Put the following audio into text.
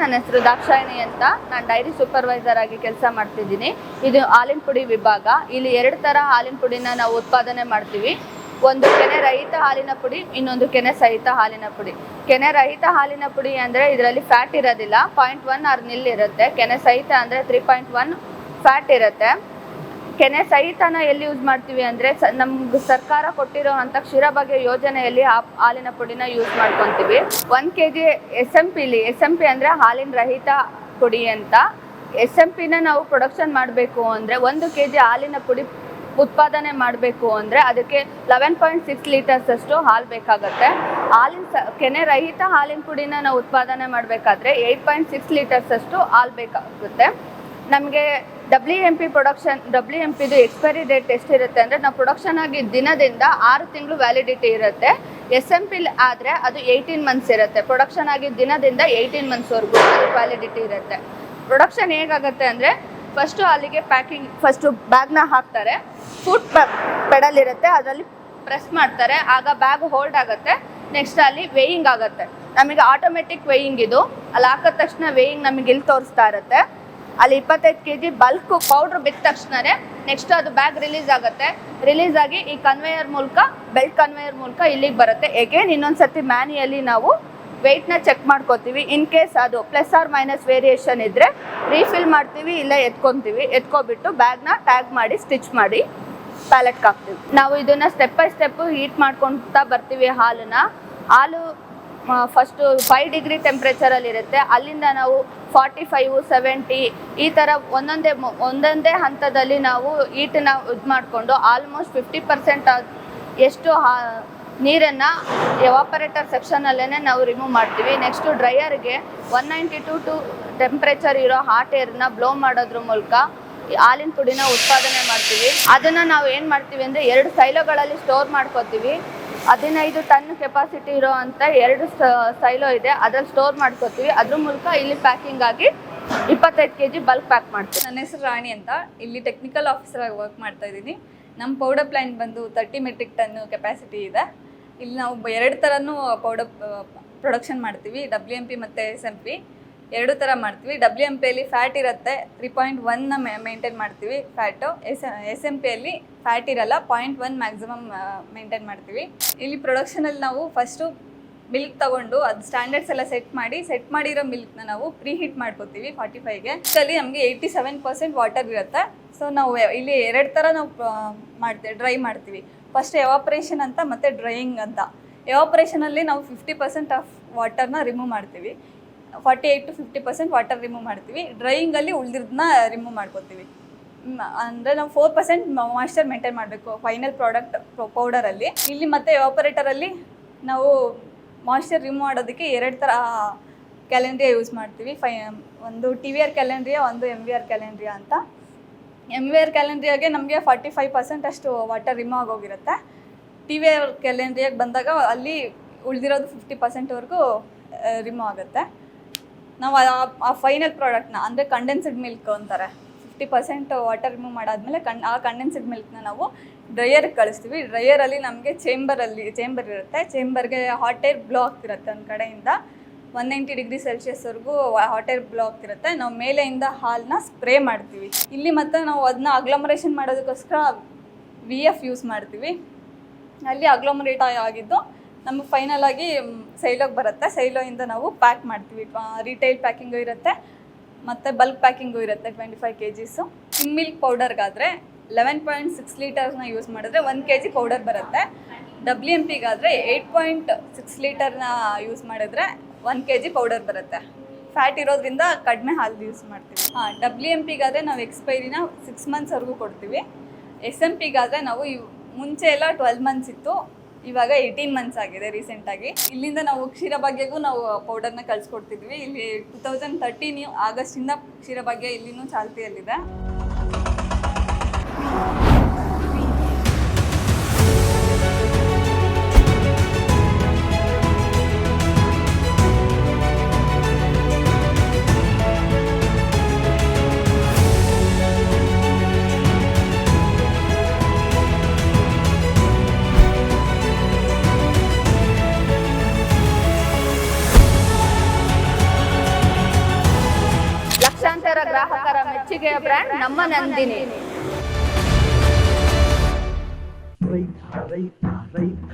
ನನ್ನ ಹೆಸರು ದಾಕ್ಷಾಯಿಣಿ ಅಂತ. ನಾನು ಡೈರಿ ಸೂಪರ್ವೈಸರ್ ಆಗಿ ಕೆಲಸ ಮಾಡ್ತಿದ್ದೀನಿ. ಇದು ಹಾಲಿನ ಪುಡಿ ವಿಭಾಗ. ಇಲ್ಲಿ ಎರಡು ಥರ ಹಾಲಿನ ಪುಡಿನ ನಾವು ಉತ್ಪಾದನೆ ಮಾಡ್ತೀವಿ. ಒಂದು ಕೆನೆ ರಹಿತ ಹಾಲಿನ ಪುಡಿ, ಇನ್ನೊಂದು ಕೆನೆ ಸಹಿತ ಹಾಲಿನ ಪುಡಿ. ಕೆನೆ ರಹಿತ ಹಾಲಿನ ಪುಡಿ ಅಂದರೆ ಇದರಲ್ಲಿ ಫ್ಯಾಟ್ ಇರೋದಿಲ್ಲ. ಪಾಯಿಂಟ್ ಒನ್ ಆರ್ ನಿಲ್ ಇರುತ್ತೆ. ಕೆನೆ ಸಹಿತ ಅಂದರೆ ತ್ರೀ ಪಾಯಿಂಟ್ ಒನ್ ಫ್ಯಾಟ್ ಇರುತ್ತೆ. ಕೆನೆ ಸಹಿತನ ಎಲ್ಲಿ ಯೂಸ್ ಮಾಡ್ತೀವಿ ಅಂದರೆ ನಮ್ಗೆ ಸರ್ಕಾರ ಕೊಟ್ಟಿರೋ ಅಂಥ ಕ್ಷೀರಭಾಗ್ಯ ಯೋಜನೆಯಲ್ಲಿ ಆ ಹಾಲಿನ ಪುಡಿನ ಯೂಸ್ ಮಾಡ್ಕೊತೀವಿ. ಒಂದು ಕೆ ಜಿ ಎಸ್ ಎಂ ಪಿಲಿ ಎಸ್ ಎಂ ಪಿ ಅಂದರೆ ಹಾಲಿನ ರಹಿತ ಪುಡಿ ಅಂತ. ಎಸ್ ಎಂ ಪಿನ ನಾವು ಪ್ರೊಡಕ್ಷನ್ ಮಾಡಬೇಕು ಅಂದರೆ ಒಂದು ಕೆ ಜಿ ಹಾಲಿನ ಪುಡಿ ಉತ್ಪಾದನೆ ಮಾಡಬೇಕು ಅಂದರೆ ಅದಕ್ಕೆ ಲೆವೆನ್ ಪಾಯಿಂಟ್ ಸಿಕ್ಸ್ ಲೀಟರ್ಸ್ ಅಷ್ಟು ಹಾಲು ಬೇಕಾಗುತ್ತೆ. ಹಾಲಿನ ಸ, ಕೆನೆ ರಹಿತ ಹಾಲಿನ ಪುಡಿನ ನಾವು ಉತ್ಪಾದನೆ ಮಾಡಬೇಕಾದ್ರೆ ಏಯ್ಟ್ ಪಾಯಿಂಟ್ ಸಿಕ್ಸ್ ಲೀಟರ್ಸ್ ಅಷ್ಟು ಹಾಲು ಬೇಕಾಗುತ್ತೆ. ನಮಗೆ W M P production W M ಪಿದು expiry date ಎಷ್ಟಿರುತ್ತೆ ಅಂದರೆ ನಾವು ಪ್ರೊಡಕ್ಷನ್ ಆಗಿ ದಿನದಿಂದ ಆರು ತಿಂಗಳು ವ್ಯಾಲಿಡಿಟಿ ಇರುತ್ತೆ. ಎಸ್ ಎಂ ಪಿ ಆದರೆ ಅದು ಏಯ್ಟೀನ್ ಮಂತ್ಸ್ ಇರುತ್ತೆ. ಪ್ರೊಡಕ್ಷನ್ ಆಗಿ ದಿನದಿಂದ ಏಯ್ಟೀನ್ ಮಂತ್ಸ್ವರೆಗೂ ಅದು ವ್ಯಾಲಿಡಿಟಿ ಇರುತ್ತೆ. ಪ್ರೊಡಕ್ಷನ್ ಹೇಗಾಗುತ್ತೆ ಅಂದರೆ ಫಸ್ಟು ಅಲ್ಲಿಗೆ ಪ್ಯಾಕಿಂಗ್ ಫಸ್ಟು ಬ್ಯಾಗ್ನ ಹಾಕ್ತಾರೆ. ಫುಟ್ ಪೆಡಲ್ ಇರುತ್ತೆ, ಅದರಲ್ಲಿ ಪ್ರೆಸ್ ಮಾಡ್ತಾರೆ. ಆಗ ಬ್ಯಾಗ್ ಹೋಲ್ಡ್ ಆಗುತ್ತೆ. ನೆಕ್ಸ್ಟ್ ಅಲ್ಲಿ ವೇಯಿಂಗ್ ಆಗುತ್ತೆ. ನಮಗೆ ಆಟೋಮೆಟಿಕ್ ವೇಯಿಂಗ್ ಇದು. ಅಲ್ಲಿ ಹಾಕಿದ ತಕ್ಷಣ ವೇಯಿಂಗ್ ನಮಗೆ ಇಲ್ಲಿ ತೋರಿಸ್ತಾ ಇರುತ್ತೆ. ಅಲ್ಲಿ ಇಪ್ಪತ್ತೈದು ಕೆ ಜಿ ಬಲ್ಕ್ ಪೌಡ್ರ್ ಬಿದ್ದ ತಕ್ಷಣನೇ ನೆಕ್ಸ್ಟ್ ಅದು ಬ್ಯಾಗ್ ರಿಲೀಸ್ ಆಗುತ್ತೆ. ರಿಲೀಸ್ ಆಗಿ ಈ ಕನ್ವೇಯರ್ ಮೂಲಕ ಬೆಲ್ಟ್ ಕನ್ವೇಯರ್ ಮೂಲಕ ಇಲ್ಲಿಗೆ ಬರುತ್ತೆ. ಎಗೇನ್ ಇನ್ನೊಂದು ಮ್ಯಾನಿಯಲ್ಲಿ ಮ್ಯಾನ್ಯಲಿ ನಾವು ವೆಯ್ಟ್ನ ಚೆಕ್ ಮಾಡ್ಕೋತೀವಿ. ಇನ್ ಕೇಸ್ ಅದು ಪ್ಲಸ್ ಆರ್ ಮೈನಸ್ ವೇರಿಯೇಷನ್ ಇದ್ದರೆ ರೀಫಿಲ್ ಮಾಡ್ತೀವಿ, ಇಲ್ಲ ಎತ್ಕೊತೀವಿ. ಎತ್ಕೊಬಿಟ್ಟು ಬ್ಯಾಗ್ನ ಟ್ಯಾಗ್ ಮಾಡಿ ಸ್ಟಿಚ್ ಮಾಡಿ ಪ್ಯಾಲೆಟ್ಗೆ ಹಾಕ್ತೀವಿ. ನಾವು ಇದನ್ನ ಸ್ಟೆಪ್ ಬೈ ಸ್ಟೆಪ್ ಹೀಟ್ ಮಾಡ್ಕೊತಾ ಬರ್ತೀವಿ ಹಾಲನ್ನ. ಹಾಲು ಫಸ್ಟು ಫೈವ್ ಡಿಗ್ರಿ ಟೆಂಪ್ರೇಚರಲ್ಲಿರುತ್ತೆ ಅಲ್ಲಿಂದ ನಾವು ಫಾರ್ಟಿ ಫೈವು ಸೆವೆಂಟಿ ಈ ಥರ ಒಂದೊಂದೇ ಒಂದೊಂದೇ ಹಂತದಲ್ಲಿ ನಾವು ಈಟನ್ನ ಇದು ಮಾಡಿಕೊಂಡು ಆಲ್ಮೋಸ್ಟ್ ಫಿಫ್ಟಿ ಪರ್ಸೆಂಟ್ ಎಷ್ಟು ನೀರನ್ನು ಎವಾಪರೇಟರ್ ಸೆಕ್ಷನಲ್ಲೇ ನಾವು ರಿಮೂವ್ ಮಾಡ್ತೀವಿ. Next ಡ್ರೈಯರ್ಗೆ one ninety to two temperature ಇರೋ ಹಾಟ್ ಏರ್ನ ಬ್ಲೋ ಮಾಡೋದ್ರ ಮೂಲಕ ಹಾಲಿನ ಪುಡಿನ ಉತ್ಪಾದನೆ ಮಾಡ್ತೀವಿ. ಅದನ್ನು ನಾವು ಏನು ಮಾಡ್ತೀವಿ ಅಂದರೆ ಎರಡು ಸೈಲೋಗಳಲ್ಲಿ ಸ್ಟೋರ್ ಮಾಡ್ಕೋತೀವಿ. ಹದಿನೈದು ಟನ್ ಕೆಪಾಸಿಟಿ ಇರೋ ಅಂತ ಎರಡು ಸೈಲೋ ಇದೆ. ಅದ್ರಲ್ಲಿ ಸ್ಟೋರ್ ಮಾಡ್ಕೋತೀವಿ. ಅದ್ರ ಮೂಲಕ ಇಲ್ಲಿ ಪ್ಯಾಕಿಂಗ್ ಆಗಿ ಇಪ್ಪತ್ತೈದು ಕೆ ಜಿ ಬಲ್ಕ್ ಪ್ಯಾಕ್ ಮಾಡ್ತೀವಿ. ನನ್ನ ಹೆಸರು ರಾಣಿ ಅಂತ. ಇಲ್ಲಿ ಟೆಕ್ನಿಕಲ್ ಆಫೀಸರ್ ಆಗಿ ವರ್ಕ್ ಮಾಡ್ತಾ ಇದ್ದೀನಿ. ನಮ್ಮ ಪೌಡರ್ ಪ್ಲ್ಯಾಂಟ್ ಬಂದು ತರ್ಟಿ ಮೆಟ್ರಿಕ್ ಟನ್ ಕೆಪಾಸಿಟಿ ಇದೆ. ಇಲ್ಲಿ ನಾವು ಎರಡು ಥರನೂ ಪೌಡರ್ ಪ್ರೊಡಕ್ಷನ್ ಮಾಡ್ತೀವಿ. ಡಬ್ಲ್ಯೂ ಎಂ ಪಿ ಮತ್ತು ಎಸ್ ಎಂ ಪಿ ಎರಡು ಥರ ಮಾಡ್ತೀವಿ. ಡಬ್ಲ್ಯೂ ಎಂ ಪಿಯಲ್ಲಿ ಫ್ಯಾಟ್ ಇರುತ್ತೆ ತ್ರೀ ಪಾಯಿಂಟ್ ಒನ್ನ ಮೇಂಟೈನ್ ಮಾಡ್ತೀವಿ ಫ್ಯಾಟು ಎಸ್ ಎಸ್ ಎಂ ಪಿಯಲ್ಲಿ ಫ್ಯಾಟ್ ಇರಲ್ಲ ಪಾಯಿಂಟ್ ಒನ್ ಮ್ಯಾಕ್ಸಿಮಮ್ ಮೇಂಟೈನ್ ಮಾಡ್ತೀವಿ. ಇಲ್ಲಿ ಪ್ರೊಡಕ್ಷನಲ್ಲಿ ನಾವು ಫಸ್ಟು ಮಿಲ್ಕ್ ತಗೊಂಡು ಅದು ಸ್ಟ್ಯಾಂಡರ್ಡ್ಸ್ ಎಲ್ಲ ಸೆಟ್ ಮಾಡಿ ಸೆಟ್ ಮಾಡಿರೋ ಮಿಲ್ಕ್ನ ನಾವು ಪ್ರೀ ಹೀಟ್ ಮಾಡ್ಕೋತೀವಿ ಫಾರ್ಟಿ ಫೈವ್ಗೆ ಅಲ್ಲಿ ನಮಗೆ ಏಯ್ಟಿ ಸೆವೆನ್ ಪರ್ಸೆಂಟ್ ವಾಟರ್ ಇರುತ್ತೆ. ಸೊ ನಾವು ಇಲ್ಲಿ ಎರಡು ಥರ ನಾವು ಮಾಡ್ತೀವಿ ಡ್ರೈ ಮಾಡ್ತೀವಿ. ಫಸ್ಟ್ ಎವಾಪ್ರೇಷನ್ ಅಂತ ಮತ್ತು ಡ್ರೈಯಿಂಗ್ ಅಂತ. ಎವಾಪ್ರೇಷನಲ್ಲಿ ನಾವು ಫಿಫ್ಟಿ ಪರ್ಸೆಂಟ್ ಆಫ್ ವಾಟರ್ನ ರಿಮೂವ್ ಮಾಡ್ತೀವಿ. Forty eight to fifty percent water remove ಮಾಡ್ತೀವಿ ಡ್ರೈಯಿಂಗಲ್ಲಿ ಉಳಿದಿರೋದನ್ನ ರಿಮೂವ್ ಮಾಡ್ಕೋತೀವಿ. ಅಂದರೆ ನಾವು ಫೋರ್ ಪರ್ಸೆಂಟ್ ಮಾಯ್ಶ್ಚರ್ ಮೇಂಟೈನ್ ಮಾಡಬೇಕು ಫೈನಲ್ ಪ್ರಾಡಕ್ಟ್ ಪೌಡರಲ್ಲಿ ಇಲ್ಲಿ ಮತ್ತು ಆಪರೇಟರಲ್ಲಿ ನಾವು ಮಾಯ್ಶ್ಚರ್ ರಿಮೂವ್ ಮಾಡೋದಕ್ಕೆ ಎರಡು ಥರ ಕ್ಯಾಲೆಂಡ್ರಿಯಾ ಯೂಸ್ ಮಾಡ್ತೀವಿ. ಫೈ, ಒಂದು ಟಿ ವಿ ಆರ್ ಕ್ಯಾಲೆಂಡ್ರಿಯಾ ಒಂದು ಎಂ ವಿ ಆರ್ ಕ್ಯಾಲೆಂಡ್ರಿಯಾ ಅಂತ. ಎಂ ವಿ ಆರ್ ಕ್ಯಾಲೆಂಡ್ರಿಯಾಗೆ ನಮಗೆ ಫಾರ್ಟಿ ಫೈವ್ ಪರ್ಸೆಂಟ್ ಅಷ್ಟು ವಾಟರ್ ರಿಮೂವ್ ಆಗೋಗಿರುತ್ತೆ. ಟಿ ವಿ ಆರ್ ಕ್ಯಾಲೆಂಡ್ರಿಯಾಗೆ ಬಂದಾಗ ಅಲ್ಲಿ ಉಳಿದಿರೋದು ಫಿಫ್ಟಿ ಪರ್ಸೆಂಟ್ವರೆಗೂ ರಿಮೂವ್ ಆಗುತ್ತೆ. ನಾವು ಆ- ಫೈನಲ್ ಪ್ರಾಡಕ್ಟ್ನ ಅಂದರೆ ಕಂಡೆನ್ಸ್ಡ್ ಮಿಲ್ಕ್ ಅಂತಾರೆ. ಫಿಫ್ಟಿ ಪರ್ಸೆಂಟ್ ವಾಟರ್ ರಿಮೂವ್ ಮಾಡಾದ್ಮೇಲೆ ಕಣ್ ಆ ಕಂಡೆನ್ಸ್ಡ್ ಮಿಲ್ಕ್ನ ನಾವು ಡ್ರೈಯರ್ಗೆ ಕಳಿಸ್ತೀವಿ. ಡ್ರೈಯರಲ್ಲಿ ನಮಗೆ ಚೇಂಬರಲ್ಲಿ ಚೇಂಬರ್ ಇರುತ್ತೆ. ಚೇಂಬರ್ಗೆ ಹಾಟ್ ಏರ್ ಬ್ಲಾಕ್ ಇರುತ್ತೆ ಒಂದು ಕಡೆಯಿಂದ. ಒನ್ ನೈಂಟಿ ಡಿಗ್ರಿ ಸೆಲ್ಸಿಯಸ್ವರೆಗೂ ಹಾಟ್ ಏರ್ ಬ್ಲಾಕ್ ಇರುತ್ತೆ. ನಾವು ಮೇಲೆಯಿಂದ ಹಾಲನ್ನ ಸ್ಪ್ರೇ ಮಾಡ್ತೀವಿ. ಇಲ್ಲಿ ಮತ್ತೆ ನಾವು ಅದನ್ನ ಅಗ್ಲಮರೇಷನ್ ಮಾಡೋದಕ್ಕೋಸ್ಕರ ವಿ ಎಫ್ ಯೂಸ್ ಮಾಡ್ತೀವಿ. ಅಲ್ಲಿ ಅಗ್ಲೋಮರೇಟ್ ಆಗಿದ್ದು ನಮಗೆ ಫೈನಲ್ ಆಗಿ ಸೈಲೋಗೆ ಬರುತ್ತೆ. ಸೈಲೋಯಿಂದ ನಾವು ಪ್ಯಾಕ್ ಮಾಡ್ತೀವಿ. ರಿಟೈಲ್ ಪ್ಯಾಕಿಂಗು ಇರುತ್ತೆ. ಮತ್ತು ಬಲ್ಕ್ ಪ್ಯಾಕಿಂಗು ಇರುತ್ತೆ twenty five K Gs in milk ಪೌಡರ್ಗಾದರೆ eleven point six ಲೀಟರ್ಸ್ನ ಯೂಸ್ ಮಾಡಿದ್ರೆ ಒಂದು ಕೆ ಜಿ ಪೌಡರ್ ಬರುತ್ತೆ ಡಬ್ಲ್ಯೂ ಎಂ ಪಿಗಾದರೆ ಏಯ್ಟ್ ಪಾಯಿಂಟ್ ಸಿಕ್ಸ್ ಲೀಟರ್ನ ಯೂಸ್ ಮಾಡಿದ್ರೆ ಒನ್ ಕೆ ಜಿ ಪೌಡರ್ ಬರುತ್ತೆ. ಫ್ಯಾಟ್ ಇರೋದ್ರಿಂದ ಕಡಿಮೆ ಹಾಲು ಯೂಸ್ ಮಾಡ್ತೀವಿ. ಹಾಂ ಡಬ್ಲ್ಯೂ ಎಂ ಪಿಗಾದರೆ ನಾವು ಎಕ್ಸ್ಪೈರಿನ ಸಿಕ್ಸ್ ಮಂತ್ಸ್ವರೆಗೂ ಕೊಡ್ತೀವಿ. ಎಸ್ ಎಂ ಪಿಗಾದರೆ ನಾವು ಮುಂಚೆ ಎಲ್ಲ ಟ್ವೆಲ್ ಮಂತ್ಸ್ ಇತ್ತು. ಇವಾಗ ಏಯ್ಟೀನ್ ಮಂತ್ಸ್ ಆಗಿದೆ ರೀಸೆಂಟಾಗಿ ಇಲ್ಲಿಂದ ನಾವು ಕ್ಷೀರಭಾಗ್ಯಗೂ ನಾವು ಪೌಡರ್ನ ಕಳಿಸ್ಕೊಡ್ತಿದ್ವಿ. ಇಲ್ಲಿ ಟೂ ತೌಸಂಡ್ ತರ್ಟೀನ್ ಆಗಸ್ಟಿಂದ ಕ್ಷೀರಭಾಗ್ಯ ಇಲ್ಲಿನೂ ಚಾಲ್ತಿಯಲ್ಲಿದೆ. ಬ್ರ್ಯಾಂಡ್ ನಮ್ಮ ನಂದಿನಿ. ರೈತ ರೈತ ರೈತ.